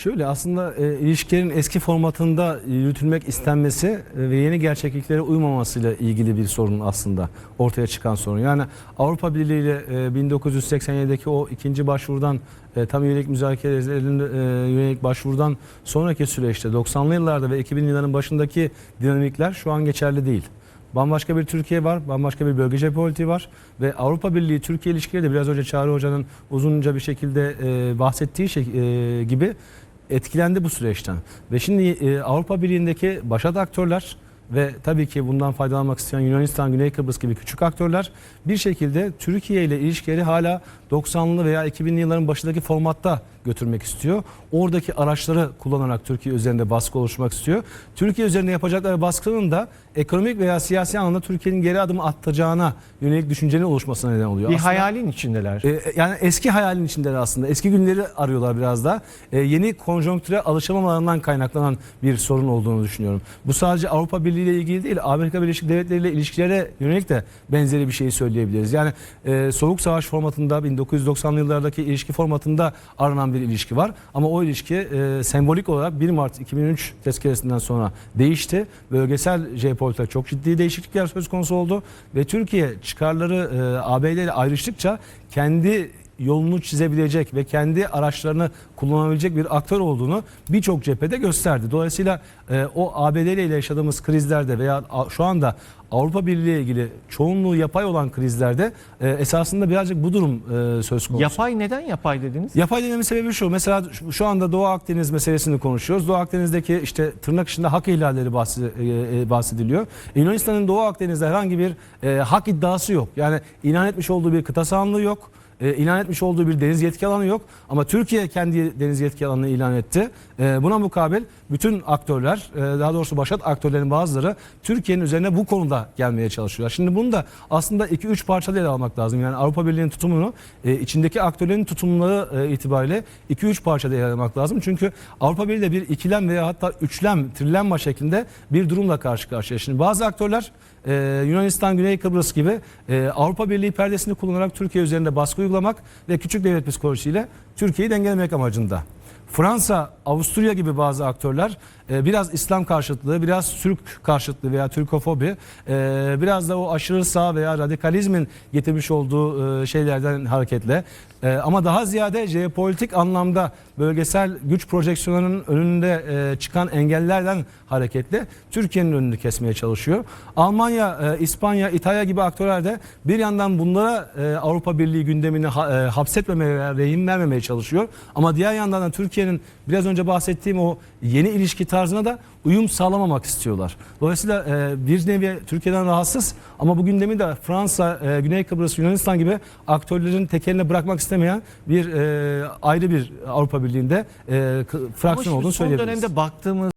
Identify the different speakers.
Speaker 1: Şöyle aslında e, ilişkilerin eski formatında yürütülmek istenmesi e, ve yeni gerçekliklere uymamasıyla ilgili bir sorun aslında ortaya çıkan sorun. Yani Avrupa Birliği ile e, 1987'deki o ikinci başvurudan e, tam üyelik müzakerelerine e, yönelik başvurudan sonraki süreçte 90'lı yıllarda ve 2000'li yılların başındaki dinamikler şu an geçerli değil. Bambaşka bir Türkiye var, bambaşka bir bölgece politiği var ve Avrupa Birliği Türkiye ilişkileri de biraz önce Çağrı Hoca'nın uzunca bir şekilde e, bahsettiği şey, e, gibi etkilendi bu süreçten. Ve şimdi e, Avrupa Birliği'ndeki başat aktörler ve tabii ki bundan faydalanmak isteyen Yunanistan, Güney Kıbrıs gibi küçük aktörler bir şekilde Türkiye ile ilişkileri hala 90'lı veya 2000'li yılların başındaki formatta götürmek istiyor. Oradaki araçları kullanarak Türkiye üzerinde baskı oluşturmak istiyor. Türkiye üzerinde yapacakları baskının da ekonomik veya siyasi anlamda Türkiye'nin geri adım atacağına yönelik düşüncenin oluşmasına neden oluyor.
Speaker 2: Bir
Speaker 1: Aslında-
Speaker 2: hayalin içindeler.
Speaker 1: e, yani eski hayalin içindeler aslında. Eski günleri arıyorlar biraz da. E, yeni konjonktüre alışamamalarından kaynaklanan bir sorun olduğunu düşünüyorum. Bu sadece Avrupa Birliği ile ilgili değil, Amerika Birleşik Devletleri ile ilişkilere yönelik de benzeri bir şeyi söyleyebiliriz. Yani e, Soğuk Savaş formatında 1990'lı yıllardaki ilişki formatında aranan bir ilişki var. Ama o ilişki e, sembolik olarak 1 Mart 2003 tezkeresinden sonra değişti. Bölgesel jeopolitikte çok ciddi değişiklikler söz konusu oldu ve Türkiye çıkarları e, ABD ile ayrıştıkça kendi yolunu çizebilecek ve kendi araçlarını kullanabilecek bir aktör olduğunu birçok cephede gösterdi. Dolayısıyla e, o ABD ile yaşadığımız krizlerde veya şu anda Avrupa Birliği ile ilgili çoğunluğu yapay olan krizlerde e, esasında birazcık bu durum e, söz konusu.
Speaker 2: Yapay neden yapay dediniz?
Speaker 1: Yapay dememin sebebi şu. Mesela şu- anda Doğu Akdeniz meselesini konuşuyoruz. Doğu Akdeniz'deki işte tırnak içinde hak ihlalleri bahsediliyor. Yunanistan'ın Doğu Akdeniz'de herhangi bir e, hak iddiası yok. Yani ilan etmiş olduğu bir kıta sahanlığı yok. E, ilan etmiş olduğu bir deniz yetki alanı yok. Ama Türkiye kendi deniz yetki alanını ilan etti. E, buna mukabil bütün aktörler, e, daha doğrusu başat aktörlerin bazıları Türkiye'nin üzerine bu konuda gelmeye çalışıyorlar. Şimdi bunu da aslında 2-3 parçalı ele almak lazım. Yani Avrupa Birliği'nin tutumunu e, içindeki aktörlerin tutumları itibariyle 2-3 parçada ele almak lazım. Çünkü Avrupa Birliği de bir ikilem veya hatta üçlem, trillenma şeklinde bir durumla karşı karşıya. Şimdi bazı aktörler e, Yunanistan, Güney Kıbrıs gibi e, Avrupa Birliği perdesini kullanarak Türkiye üzerinde baskı uygulamak ve küçük devlet psikolojisiyle Türkiye'yi dengelemek amacında. Fransa, Avusturya gibi bazı aktörler e, biraz İslam karşıtlığı, biraz Türk karşıtlığı veya Türkofobi, e, biraz da o aşırı sağ veya radikalizmin getirmiş olduğu e, şeylerden hareketle ama daha ziyade jeopolitik anlamda bölgesel güç projeksiyonlarının önünde çıkan engellerden hareketle Türkiye'nin önünü kesmeye çalışıyor. Almanya, İspanya, İtalya gibi aktörler de bir yandan bunlara Avrupa Birliği gündemini ha, hapsetmemeye rehin vermemeye çalışıyor. Ama diğer yandan da Türkiye'nin biraz önce bahsettiğim o yeni ilişki tarzına da uyum sağlamamak istiyorlar. Dolayısıyla e, bir nevi Türkiye'den rahatsız ama bu gündemi de Fransa, e, Güney Kıbrıs, Yunanistan gibi aktörlerin tekeline bırakmak istemeyen bir e, ayrı bir Avrupa Birliği'nde e, fraksiyon olduğunu
Speaker 2: son
Speaker 1: söyleyebiliriz.
Speaker 2: dönemde baktığımız